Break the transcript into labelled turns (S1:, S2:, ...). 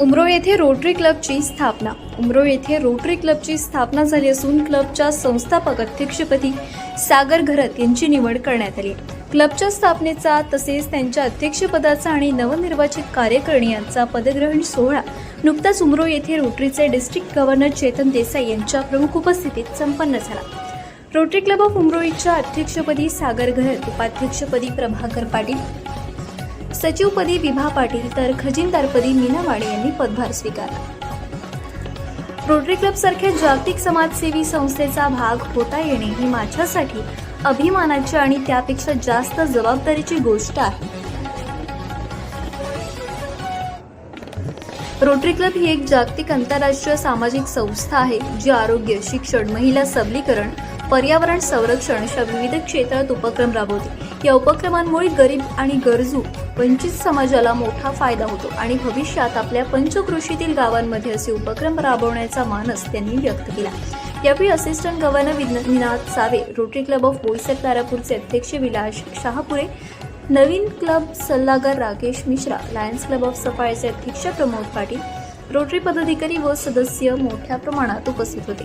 S1: उमरो येथे रोटरी क्लबची स्थापना. उमरो येथे रोटरी क्लबची स्थापना झाली असून क्लबच्या संस्थापक अध्यक्षपदी सागर घरत यांची निवड करण्यात आली. क्लबच्या स्थापनेचा तसेच त्यांच्या अध्यक्षपदाचा आणि नवनिर्वाचित कार्यकारिणी यांचा पदग्रहण सोहळा नुकताच उमरो येथे रोटरीचे डिस्ट्रिक्ट गव्हर्नर चेतन देसाई यांच्या प्रमुख उपस्थितीत संपन्न झाला. रोटरी क्लब ऑफ उमरोईच्या अध्यक्षपदी सागर घरत उपाध्यक्षपदी प्रभाकर पाटील सचिवपदी विभा पाटील तर खजिनदारपदी मीना वाडे यांनी पदभार स्वीकारला. रोटरी क्लब सारख्या जागतिक समाजसेवी संस्थेचा भाग होता येणे ही माझ्यासाठी अभिमानाची आणि त्यापेक्षा जास्त जबाबदारीची गोष्ट आहे. रोटरी क्लब ही एक जागतिक आंतरराष्ट्रीय सामाजिक संस्था आहे जी आरोग्य शिक्षण महिला सबलीकरण पर्यावरण संरक्षण अशा विविध क्षेत्रात उपक्रम राबवते. या उपक्रमांमुळे गरीब आणि गरजू वंचित समाजाला मोठा फायदा होतो आणि भविष्यात आपल्या पंचकृषीतील गावांमध्ये असे उपक्रम राबवण्याचा मानस त्यांनी व्यक्त केला. यावेळी assistant governor Vinath Save Rotary club of Boisar तारापूरचे अध्यक्ष विलास शहापुरे नवीन क्लब सल्लागार Rakesh Mishra Lions club of सफाळेचे अध्यक्ष प्रमोद पाटील रोटरी पदाधिकारी व सदस्य मोठ्या प्रमाणात उपस्थित होते.